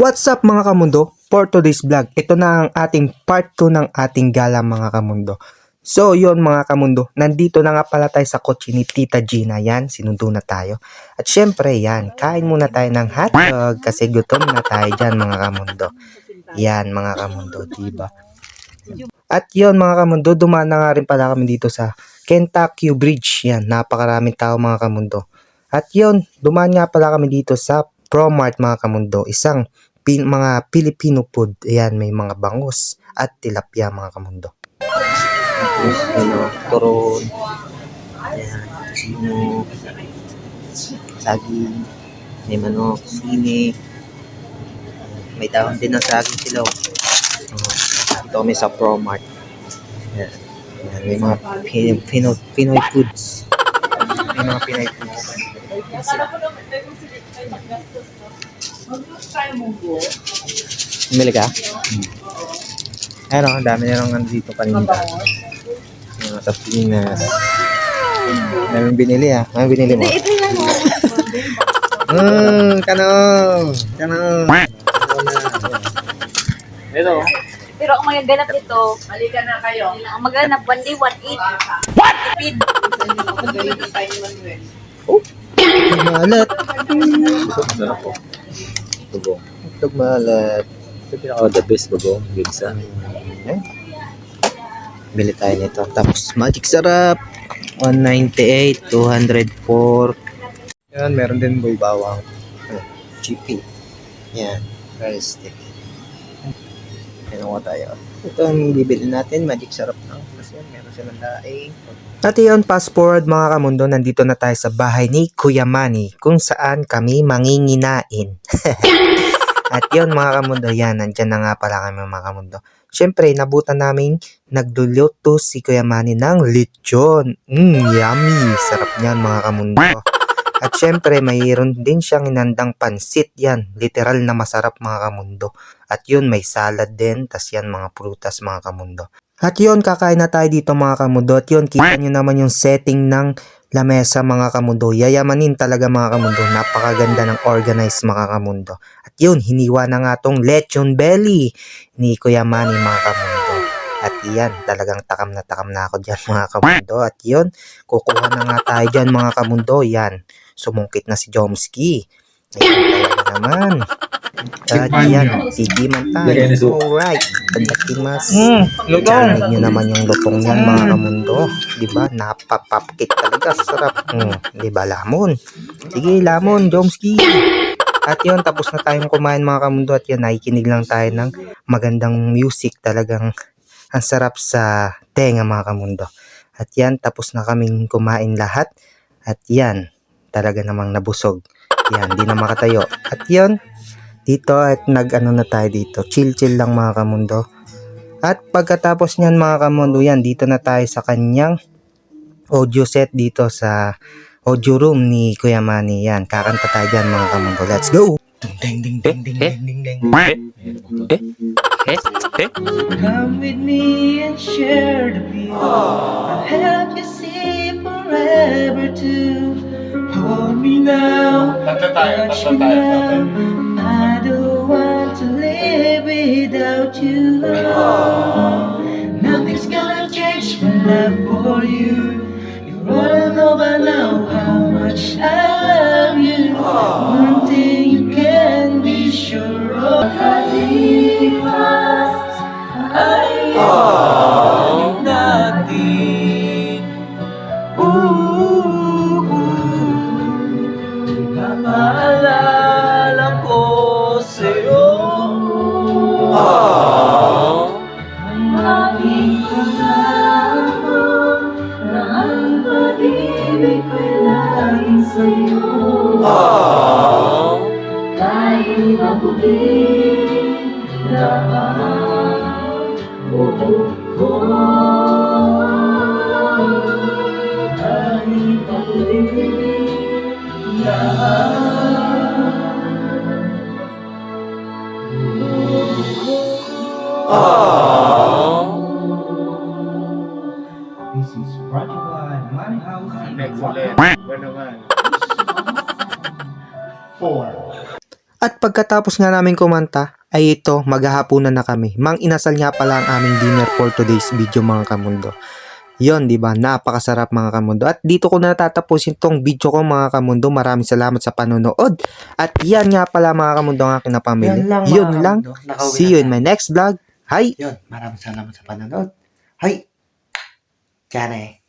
What's up mga kamundo? For today's vlog, ito na ang ating part 2 ng ating gala mga kamundo. So yon mga kamundo, nandito na nga pala tayo sa kotse ni Tita Gina. Yan, sinundo na tayo. At syempre yan, kain muna tayo ng hotdog kasi gutom na tayo dyan mga kamundo. Yan mga kamundo, diba? At yon mga kamundo, dumaan na nga rin pala kami dito sa Kentucky Bridge. Yan, napakaraming tao mga kamundo. At yon, dumaan nga pala kami dito sa Promart mga kamundo, isang pin, mga Filipino food. Ayan, may mga bangus at tilapia mga kamundo. Ano, turon. Ayan, sino, saging, may manok, sini. May dahon din ng saging sila. oh. Oh, Ito kami sa Promart. Ayan. Ayan, may mga Pinoy, Pinoy, Pinoy foods. May mga Pinoy foods. Bumili ka? Ayun oh, ang dami na lang nandito paninda. Yung sa Pinas. Daming binili ah. Ano binili mo? Ito yan o. Hmm, kanong. Kanong. Ito. Pero ang magaganap nito, halika na kayo. Ang magaganap, one day, one eat. What? Feed. Malat. Sarap po. Bugong. Itlog malat. Ito pinaka the best bugong. Gigsa. Eh? Bili tayo nito. Tapos magic sarap. 198, 204. Yan, meron din boy bawang. Ano, chippy. Yan, rice stick. Yan ang tayo. Ito ang bibili natin, magic sarap lang. Kasi yan, meron silang daing. At yun, fast forward mga kamundo, nandito na tayo sa bahay ni Kuya Manny kung saan kami manginginain. At yun mga kamundo, yan, nandyan na nga pala kami mga kamundo. Siyempre, nabutan namin nagluluto si Kuya Manny ng lechon. Mmm, yummy! Sarap niyan mga kamundo. At syempre, mayroon din siyang inandang pansit yan. Literal na masarap mga kamundo. At yun, may salad din. Tas yan, mga prutas mga kamundo. At yun, kakain na tayo dito mga kamundo. At yun, kita nyo naman yung setting ng lamesa mga kamundo. Yayamanin talaga mga kamundo. Napakaganda ng organized mga kamundo. At yun, hiniwa na nga tong lechon belly ni Kuya Manny mga kamundo. At yan, talagang takam na takam na ako dyan mga kamundo. At yun, kukuha na nga tayo dyan mga kamundo. Yan, sumungkit na si Jomski. Ayan naman. At yan, tigiman tayo. Alright, pagdakimas. Mm, Narinig nyo naman yung lutong yan mga kamundo. Diba? Napapapkit talaga. Sarap. Mm, diba, lamon? Sige, lamon, Jomski. At yun, tapos na tayong kumain mga kamundo. At yun, nakikinig lang tayo ng magandang music. Talagang ang sarap sa tenga mga kamundo. At yan, tapos na kaming kumain lahat. At yan, talaga namang nabusog. Yan, di na makatayo. At yun, dito at nag-ano na tayo dito. Chill-chill lang mga kamundo. At pagkatapos niyan mga kamundo, yan, dito na tayo sa kanyang audio set dito sa audio room ni Kuya Manny. Yan, kakanta tayo dyan mga kamundo. Let's go! Ding ding ding ding ding ding ding. Come with me and share the view. I'll help you see forever too. Hold me now, touch me now. I don't want to live without you. Ah. Nothing's gonna change my love for you. You wanna know by now how much I love you. Ah. One thing you can be sure of. Kalipas Papaalala ko sa'yo. Ang aking pangako Na ang pag-ibig ko'y laging sa'yo. Kahit mabuting na ang buhok ko. Kahit mabuting na This is by My House in Next ulit. Ba naman? Four. At pagkatapos nga namin kumanta, ay ito, maghahapunan na kami. Mang inasal nga pala ang aming dinner for today's video mga kamundo. Yon, di ba? Napakasarap mga kamundo. At dito ko na natatapusin tong video ko mga kamundo. Maraming salamat sa panonood. At yan nga pala mga kamundo ang aking napamili. Yan lang, Yun lang. See you in my next vlog. Hi! Yun, maraming salamat sa panonood. Hay! Diyan eh.